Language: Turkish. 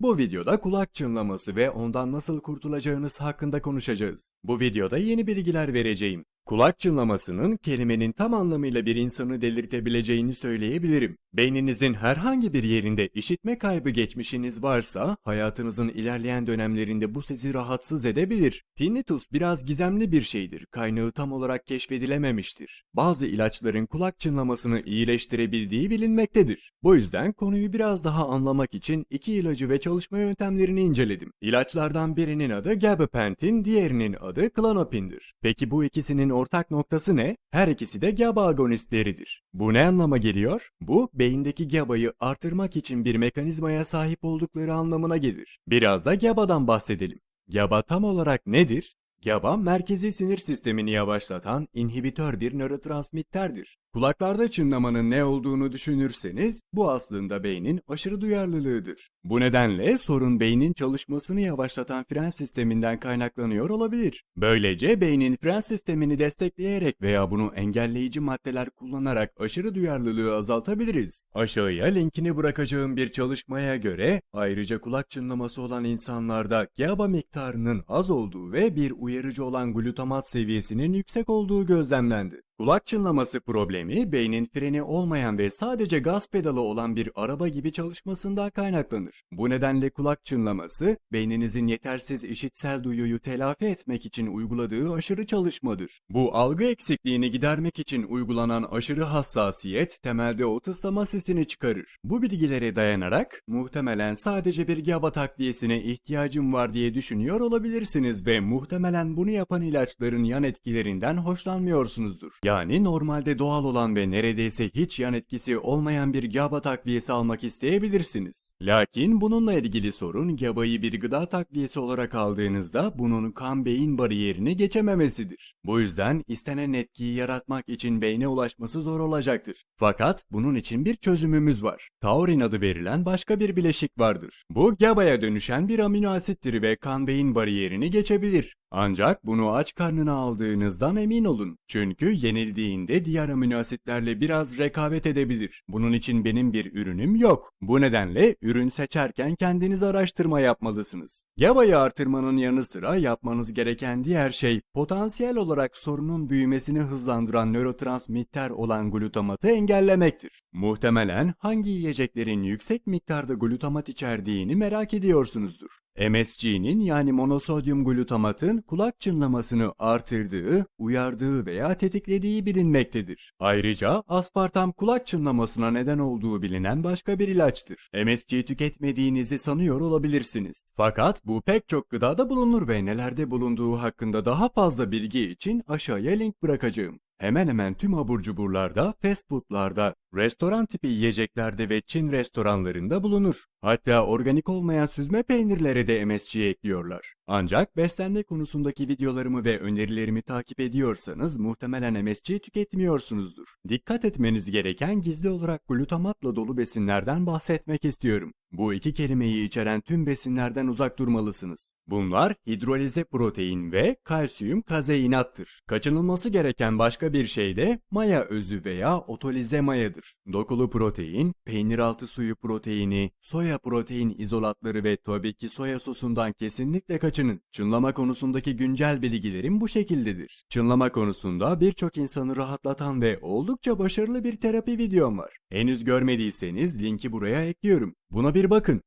Bu videoda kulak çınlaması ve ondan nasıl kurtulacağınız hakkında konuşacağız. Bu videoda yeni bilgiler vereceğim. Kulak çınlamasının kelimenin tam anlamıyla bir insanı delirtebileceğini söyleyebilirim. Beyninizin herhangi bir yerinde işitme kaybı geçmişiniz varsa hayatınızın ilerleyen dönemlerinde bu sizi rahatsız edebilir. Tinnitus biraz gizemli bir şeydir. Kaynağı tam olarak keşfedilememiştir. Bazı ilaçların kulak çınlamasını iyileştirebildiği bilinmektedir. Bu yüzden konuyu biraz daha anlamak için iki ilacı ve çalışma yöntemlerini inceledim. İlaçlardan birinin adı gabapentin, diğerinin adı klonopindir. Peki bu ikisinin ortak noktası ne? Her ikisi de GABA agonistleridir. Bu ne anlama geliyor? Bu, beyindeki GABA'yı artırmak için bir mekanizmaya sahip oldukları anlamına gelir. Biraz da GABA'dan bahsedelim. GABA tam olarak nedir? GABA, merkezi sinir sistemini yavaşlatan inhibitör bir nörotransmitterdir. Kulaklarda çınlamanın ne olduğunu düşünürseniz bu aslında beynin aşırı duyarlılığıdır. Bu nedenle sorun beynin çalışmasını yavaşlatan fren sisteminden kaynaklanıyor olabilir. Böylece beynin fren sistemini destekleyerek veya bunu engelleyici maddeler kullanarak aşırı duyarlılığı azaltabiliriz. Aşağıya linkini bırakacağım bir çalışmaya göre ayrıca kulak çınlaması olan insanlarda GABA miktarının az olduğu ve bir uyarıcı olan glutamat seviyesinin yüksek olduğu gözlemlendi. Kulak çınlaması problemi beynin freni olmayan ve sadece gaz pedalı olan bir araba gibi çalışmasından kaynaklanır. Bu nedenle kulak çınlaması beyninizin yetersiz işitsel duyuyu telafi etmek için uyguladığı aşırı çalışmadır. Bu algı eksikliğini gidermek için uygulanan aşırı hassasiyet temelde o tıslama sesini çıkarır. Bu bilgilere dayanarak muhtemelen sadece bir GABA takviyesine ihtiyacım var diye düşünüyor olabilirsiniz ve muhtemelen bunu yapan ilaçların yan etkilerinden hoşlanmıyorsunuzdur. Yani normalde doğal olan ve neredeyse hiç yan etkisi olmayan bir GABA takviyesi almak isteyebilirsiniz. Lakin bununla ilgili sorun GABA'yı bir gıda takviyesi olarak aldığınızda bunun kan beyin bariyerini geçememesidir. Bu yüzden istenen etkiyi yaratmak için beyne ulaşması zor olacaktır. Fakat bunun için bir çözümümüz var. Taurin adı verilen başka bir bileşik vardır. Bu GABA'ya dönüşen bir amino asittir ve kan beyin bariyerini geçebilir. Ancak bunu aç karnına aldığınızdan emin olun. Çünkü yenildiğinde diğer amino asitlerle biraz rekabet edebilir. Bunun için benim bir ürünüm yok. Bu nedenle ürün seçerken kendiniz araştırma yapmalısınız. GABA'yı artırmanın yanı sıra yapmanız gereken diğer şey potansiyel olarak sorunun büyümesini hızlandıran nörotransmitter olan glutamatı engellemektir. Muhtemelen hangi yiyeceklerin yüksek miktarda glutamat içerdiğini merak ediyorsunuzdur. MSG'nin yani monosodyum glutamatın kulak çınlamasını artırdığı, uyardığı veya tetiklediği bilinmektedir. Ayrıca aspartam kulak çınlamasına neden olduğu bilinen başka bir ilaçtır. MSG tüketmediğinizi sanıyor olabilirsiniz. Fakat bu pek çok gıdada bulunur ve nelerde bulunduğu hakkında daha fazla bilgi için aşağıya link bırakacağım. Hemen hemen tüm abur cuburlarda, fast foodlarda, restoran tipi yiyeceklerde ve Çin restoranlarında bulunur. Hatta organik olmayan süzme peynirlere de MSG ekliyorlar. Ancak beslenme konusundaki videolarımı ve önerilerimi takip ediyorsanız muhtemelen MSG tüketmiyorsunuzdur. Dikkat etmeniz gereken gizli olarak glutamatla dolu besinlerden bahsetmek istiyorum. Bu iki kelimeyi içeren tüm besinlerden uzak durmalısınız. Bunlar hidrolize protein ve kalsiyum kazeinattır. Kaçınılması gereken başka bir şey de maya özü veya otolize mayadır. Dokulu protein, peynir altı suyu proteini, soya protein izolatları ve tabii ki soya sosundan kesinlikle kaçının. Çınlama konusundaki güncel bilgilerim bu şekildedir. Çınlama konusunda birçok insanı rahatlatan ve oldukça başarılı bir terapi videom var. Henüz görmediyseniz linki buraya ekliyorum. Buna bir bakın.